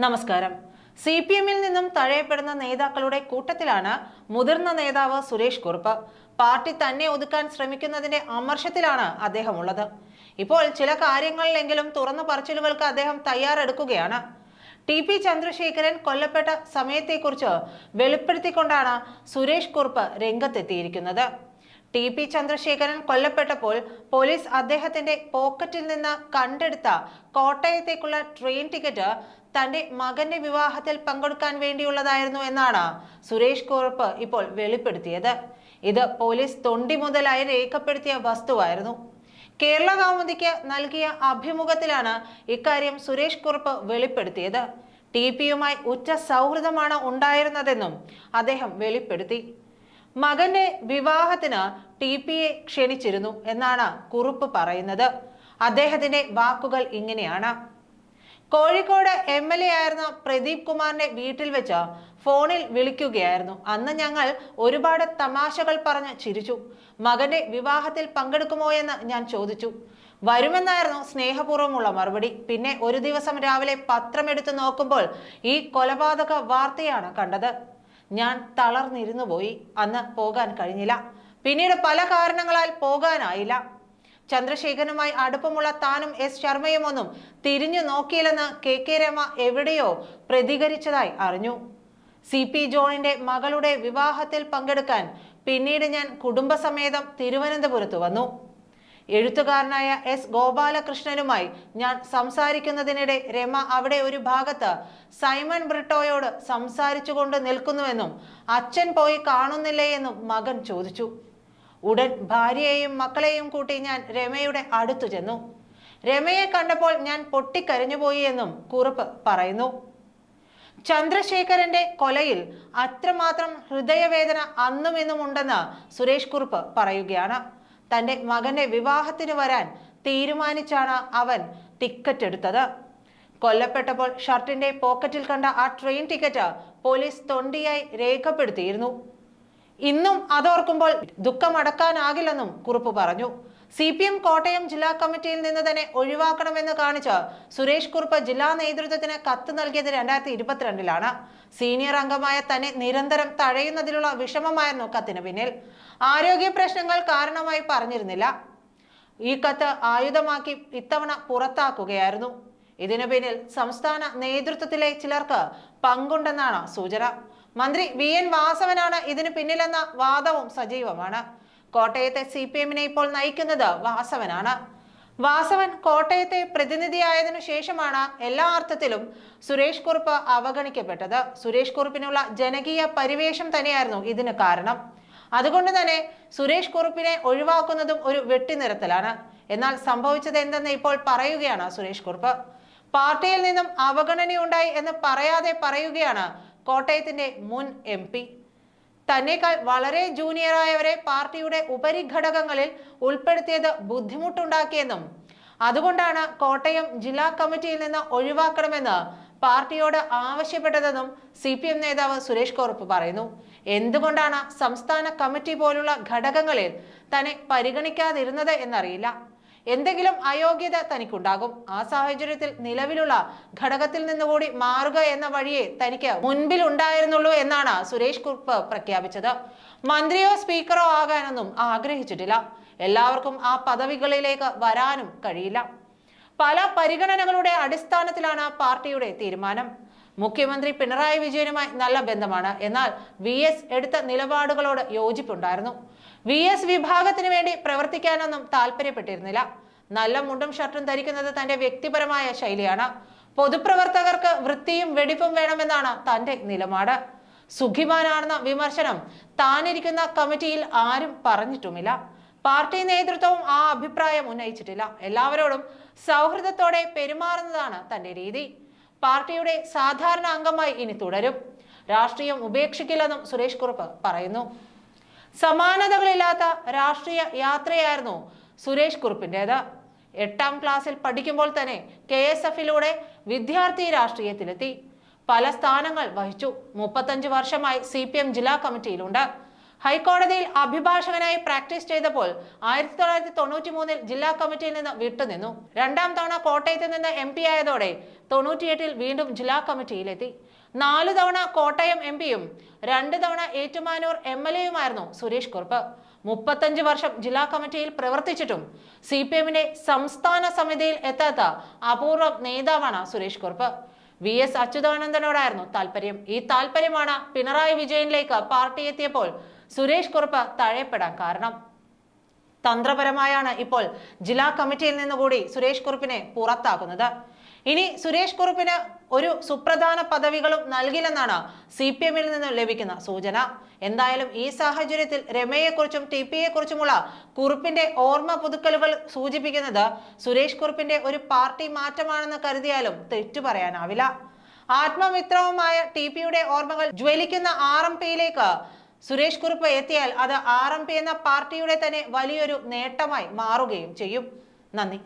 നമസ്കാരം. C P എമ്മിൽ നിന്നും തഴയപ്പെടുന്ന നേതാക്കളുടെ കൂട്ടത്തിലാണ് മുതിർന്ന നേതാവ് സുരേഷ് കുറുപ്പ്. പാർട്ടി തന്നെ ഒതുക്കാൻ ശ്രമിക്കുന്നതിന്റെ അമർഷത്തിലാണ് അദ്ദേഹം ഉള്ളത് ഇപ്പോൾ ചില കാര്യങ്ങളിലെങ്കിലും തുറന്നു പറച്ചിലുകൾക്ക് അദ്ദേഹം തയ്യാറെടുക്കുകയാണ്. ടി പി ചന്ദ്രശേഖരൻ കൊല്ലപ്പെട്ട സമയത്തെക്കുറിച്ച് വെളിപ്പെടുത്തിക്കൊണ്ടാണ് സുരേഷ് കുറുപ്പ് രംഗത്തെത്തിയിരിക്കുന്നത്. ടി പി ചന്ദ്രശേഖരൻ കൊല്ലപ്പെട്ടപ്പോൾ പോലീസ് അദ്ദേഹത്തിന്റെ പോക്കറ്റിൽ നിന്ന് കണ്ടെടുത്ത കോട്ടയത്തേക്കുള്ള ട്രെയിൻ ടിക്കറ്റ് തന്റെ മകന്റെ വിവാഹത്തിൽ പങ്കെടുക്കാൻ വേണ്ടിയുള്ളതായിരുന്നു എന്നാണ് സുരേഷ് കുറുപ്പ് ഇപ്പോൾ വെളിപ്പെടുത്തിയത്. ഇത് പോലീസ് തൊണ്ടി മുതലായി രേഖപ്പെടുത്തിയ വസ്തുവായിരുന്നു. കേരള കൗമുദിക്ക് നൽകിയ അഭിമുഖത്തിലാണ് ഇക്കാര്യം സുരേഷ് കുറുപ്പ് വെളിപ്പെടുത്തിയത്. ടി പിയുമായി ഉറ്റ സൗഹൃദമാണ് ഉണ്ടായിരുന്നതെന്നും അദ്ദേഹം വെളിപ്പെടുത്തി. മകന്റെ വിവാഹത്തിന് ടി പിയെ ക്ഷണിച്ചിരുന്നു എന്നാണ് കുറിപ്പ് പറയുന്നത്. അദ്ദേഹത്തിന്റെ വാക്കുകൾ ഇങ്ങനെയാണ്. കോഴിക്കോട് എം എൽ എ ആയിരുന്ന പ്രദീപ് കുമാറിന്റെ വീട്ടിൽ വെച്ച് ഫോണിൽ വിളിക്കുകയായിരുന്നു. അന്ന് ഞങ്ങൾ ഒരുപാട് തമാശകൾ പറഞ്ഞ് ചിരിച്ചു. മകന്റെ വിവാഹത്തിൽ പങ്കെടുക്കുമോ എന്ന് ഞാൻ ചോദിച്ചു. വരുമെന്നായിരുന്നു സ്നേഹപൂർവമുള്ള മറുപടി. പിന്നെ ഒരു ദിവസം രാവിലെ പത്രം പത്രമെടുത്ത് നോക്കുമ്പോൾ ഈ കൊലപാതക വാർത്തയാണ് കണ്ടത്. ഞാൻ തളർന്നിരുന്നു പോയി. അന്ന് പോകാൻ കഴിഞ്ഞില്ല. പിന്നീട് പല കാരണങ്ങളാൽ പോകാനായില്ല. ചന്ദ്രശേഖരനുമായി അടുപ്പമുള്ള താനും എസ് ശർമ്മയും ഒന്നും തിരിഞ്ഞു നോക്കിയില്ലെന്ന് കെ കെ രമ എവിടെയോ പ്രതികരിച്ചതായി അറിഞ്ഞു. സി പി ജോണിന്റെ മകളുടെ വിവാഹത്തിൽ പങ്കെടുക്കാൻ പിന്നീട് ഞാൻ കുടുംബസമേതം തിരുവനന്തപുരത്ത് വന്നു. എഴുത്തുകാരനായ എസ് ഗോപാലകൃഷ്ണനുമായി ഞാൻ സംസാരിക്കുന്നതിനിടെ രമ അവിടെ ഒരു ഭാഗത്ത് സൈമൺ ബ്രിട്ടോയോട് സംസാരിച്ചുകൊണ്ട് നിൽക്കുന്നുവെന്നും അച്ഛൻ പോയി കാണുന്നില്ലേ എന്നും മകൻ ചോദിച്ചു. ഉടൻ ഭാര്യയെയും മക്കളെയും കൂട്ടി ഞാൻ രമയുടെ അടുത്തു ചെന്നു. രമയെ കണ്ടപ്പോൾ ഞാൻ പൊട്ടിക്കരഞ്ഞുപോയി എന്നും കുറിപ്പ് പറയുന്നു. ചന്ദ്രശേഖരന്റെ കൊലയിൽ അത്രമാത്രം ഹൃദയവേദന അന്നും ഇന്നും ഉണ്ടെന്ന് സുരേഷ് കുറുപ്പ് പറയുകയാണ്. തന്റെ മകന്റെ വിവാഹത്തിന് വരാൻ തീരുമാനിച്ചാണ് അവൻ ടിക്കറ്റ് എടുത്തത്. കൊല്ലപ്പെട്ടപ്പോൾ ഷർട്ടിന്റെ പോക്കറ്റിൽ കണ്ട ആ ട്രെയിൻ ടിക്കറ്റ് പോലീസ് തൊണ്ടിയായി രേഖപ്പെടുത്തിയിരുന്നു. ഇന്നും അതോർക്കുമ്പോൾ ദുഃഖമടക്കാനാകില്ലെന്നും കുറിപ്പ് പറഞ്ഞു. സി പി എം കോട്ടയം ജില്ലാ കമ്മിറ്റിയിൽ നിന്ന് തന്നെ ഒഴിവാക്കണമെന്ന് കാണിച്ച് സുരേഷ് കുറുപ്പ് ജില്ലാ നേതൃത്വത്തിന് കത്ത് നൽകിയത് രണ്ടായിരത്തി ഇരുപത്തിരണ്ടിലാണ് സീനിയർ അംഗമായ തന്നെ നിരന്തരം തഴയുന്നതിലുള്ള വിഷമമായിരുന്നു കത്തിന് പിന്നിൽ. ആരോഗ്യ പ്രശ്നങ്ങൾ കാരണമായി പറഞ്ഞിരുന്നില്ല. ഈ കത്ത് ആയുധമാക്കി ഇത്തവണ പുറത്താക്കുകയായിരുന്നു. ഇതിനു പിന്നിൽ സംസ്ഥാന നേതൃത്വത്തിലെ ചിലർക്ക് പങ്കുണ്ടെന്നാണ് സൂചന. മന്ത്രി വി. എൻ. വാസവനാണ് ഇതിനു പിന്നിലെന്ന വാദവും സജീവമാണ്. കോട്ടയത്തെ സി പി എമ്മിനെ ഇപ്പോൾ നയിക്കുന്നത് വാസവനാണ്. വാസവൻ കോട്ടയത്തെ പ്രതിനിധിയായതിനു ശേഷമാണ് എല്ലാ അർത്ഥത്തിലും സുരേഷ് കുറുപ്പ് അവഗണിക്കപ്പെട്ടത്. സുരേഷ് കുറുപ്പിനുള്ള ജനകീയ പരിവേഷം തന്നെയായിരുന്നു ഇതിന് കാരണം. അതുകൊണ്ട് തന്നെ സുരേഷ് കുറുപ്പിനെ ഒഴിവാക്കുന്നതും ഒരു വെട്ടിനിരത്തലാണ്. എന്നാൽ സംഭവിച്ചത് എന്തെന്ന് ഇപ്പോൾ പറയുകയാണ് സുരേഷ് കുറുപ്പ്. പാർട്ടിയിൽ നിന്നും അവഗണനയുണ്ടായി എന്ന് പറയാതെ പറയുകയാണ് കോട്ടയത്തിന്റെ മുൻ എം പി. തന്നേക്കാൾ വളരെ ജൂനിയറായവരെ പാർട്ടിയുടെ ഉപരിഘടകങ്ങളിൽ ഉൾപ്പെടുത്തിയത് ബുദ്ധിമുട്ടുണ്ടാക്കിയെന്നും അതുകൊണ്ടാണ് കോട്ടയം ജില്ലാ കമ്മിറ്റിയിൽ നിന്ന് ഒഴിവാക്കണമെന്ന് പാർട്ടിയോട് ആവശ്യപ്പെട്ടതെന്നും സി പി എം നേതാവ് സുരേഷ് കുറുപ്പ് പറയുന്നു. എന്തുകൊണ്ടാണ് സംസ്ഥാന കമ്മിറ്റി പോലുള്ള ഘടകങ്ങളിൽ തന്നെ പരിഗണിക്കാതിരുന്നത് എന്നറിയില്ല. എന്തെങ്കിലും അയോഗ്യത തനിക്കുണ്ടാകും. ആ സാഹചര്യത്തിൽ നിലവിലുള്ള ഘടകത്തിൽ നിന്നുകൂടി മാറുക എന്ന വഴിയെ തനിക്ക് മുൻപിൽ ഉണ്ടായിരുന്നുള്ളൂ എന്നാണ് സുരേഷ് കുറുപ്പ് പ്രഖ്യാപിച്ചത്. മന്ത്രിയോ സ്പീക്കറോ ആകാനൊന്നും ആഗ്രഹിച്ചിട്ടില്ല. എല്ലാവർക്കും ആ പദവികളിലേക്ക് വരാനും കഴിയില്ല. പല പരിഗണനകളുടെ അടിസ്ഥാനത്തിലാണ് പാർട്ടിയുടെ തീരുമാനം. മുഖ്യമന്ത്രി പിണറായി വിജയനുമായി നല്ല ബന്ധമാണ്. എന്നാൽ വി എസ് എടുത്ത നിലപാടുകളോട് യോജിപ്പുണ്ടായിരുന്നു. വി എസ് വിഭാഗത്തിന് വേണ്ടി പ്രവർത്തിക്കാനൊന്നും താല്പര്യപ്പെട്ടിരുന്നില്ല. നല്ല മുണ്ടും ഷർട്ടും ധരിക്കുന്നത് തന്റെ വ്യക്തിപരമായ ശൈലിയാണ്. പൊതുപ്രവർത്തകർക്ക് വൃത്തിയും വെടിപ്പും വേണമെന്നാണ് തന്റെ നിലപാട്. സുഖിമാനാണെന്ന വിമർശനം താനിരിക്കുന്ന കമ്മിറ്റിയിൽ ആരും പറഞ്ഞിട്ടുമില്ല. പാർട്ടി നേതൃത്വവും ആ അഭിപ്രായം ഉന്നയിച്ചിട്ടില്ല. എല്ലാവരോടും സൗഹൃദത്തോടെ പെരുമാറുന്നതാണ് തന്റെ രീതി. പാർട്ടിയുടെ സാധാരണ അംഗമായി ഇനി തുടരും. രാഷ്ട്രീയം ഉപേക്ഷിക്കില്ലെന്നും സുരേഷ് കുറുപ്പ് പറയുന്നു. സമാനതകളില്ലാത്ത രാഷ്ട്രീയ യാത്രയായിരുന്നു സുരേഷ് കുറുപ്പിന്റെത് എട്ടാം ക്ലാസ്സിൽ പഠിക്കുമ്പോൾ തന്നെ കെ എസ് എഫിലൂടെ വിദ്യാർത്ഥി രാഷ്ട്രീയത്തിലെത്തി. പല സ്ഥാനങ്ങൾ വഹിച്ചു. മുപ്പത്തഞ്ച് വർഷമായി സി പി എം ജില്ലാ കമ്മിറ്റിയിലുണ്ട്. ഹൈക്കോടതിയിൽ അഭിഭാഷകനായി പ്രാക്ടീസ് ചെയ്തപ്പോൾ ആയിരത്തി തൊള്ളായിരത്തി തൊണ്ണൂറ്റി മൂന്നിൽ ജില്ലാ കമ്മിറ്റിയിൽ നിന്ന് വിട്ടുനിന്നു. രണ്ടാം തവണ കോട്ടയത്ത് നിന്ന് എം പി ആയതോടെ തൊണ്ണൂറ്റിയെട്ടിൽ വീണ്ടും ജില്ലാ കമ്മിറ്റിയിലെത്തി. നാലു തവണ കോട്ടയം എം പിയും രണ്ട് തവണ ഏറ്റുമാനൂർ എം എൽ എയുമായിരുന്നു സുരേഷ് കുറുപ്പ്. മുപ്പത്തഞ്ച് വർഷം ജില്ലാ കമ്മിറ്റിയിൽ പ്രവർത്തിച്ചിട്ടും സി പി എമ്മിന്റെ സംസ്ഥാന സമിതിയിൽ എത്താത്ത അപൂർവം നേതാവാണ് സുരേഷ് കുറുപ്പ്. വി എസ് അച്യുതാനന്ദനോടായിരുന്നു താല്പര്യം ഈ താല്പര്യമാണ് പിണറായി വിജയനിലേക്ക് പാർട്ടി എത്തിയപ്പോൾ സുരേഷ് കുറുപ്പ് തഴയപ്പെടാൻ കാരണം. തന്ത്രപരമായാണ് ഇപ്പോൾ ജില്ലാ കമ്മിറ്റിയിൽ നിന്നുകൂടി സുരേഷ് കുറുപ്പിനെ പുറത്താക്കുന്നത്. ഇനി സുരേഷ് കുറുപ്പിന് ഒരു സുപ്രധാന പദവികളും നൽകില്ലെന്നാണ് സി പി എമ്മിൽ നിന്ന് ലഭിക്കുന്ന സൂചന. എന്തായാലും ഈ സാഹചര്യത്തിൽ രമയെക്കുറിച്ചും ടി പി യെക്കുറിച്ചുമുള്ള കുറുപ്പിന്റെ ഓർമ്മ പുതുക്കലുകൾ സൂചിപ്പിക്കുന്നത് സുരേഷ് കുറുപ്പിന്റെ ഒരു പാർട്ടി മാറ്റമാണെന്ന് കരുതിയാലും തെറ്റു പറയാനാവില്ല. ആത്മമിത്രവുമായ ടി പിയുടെ ഓർമ്മകൾ ജ്വലിക്കുന്ന ആർ എം പിയിലേക്ക് സുരേഷ് കുറുപ്പ് എത്തിയാൽ അത് ആർ എന്ന പാർട്ടിയുടെ തന്നെ വലിയൊരു നേട്ടമായി മാറുകയും ചെയ്യും. നന്ദി.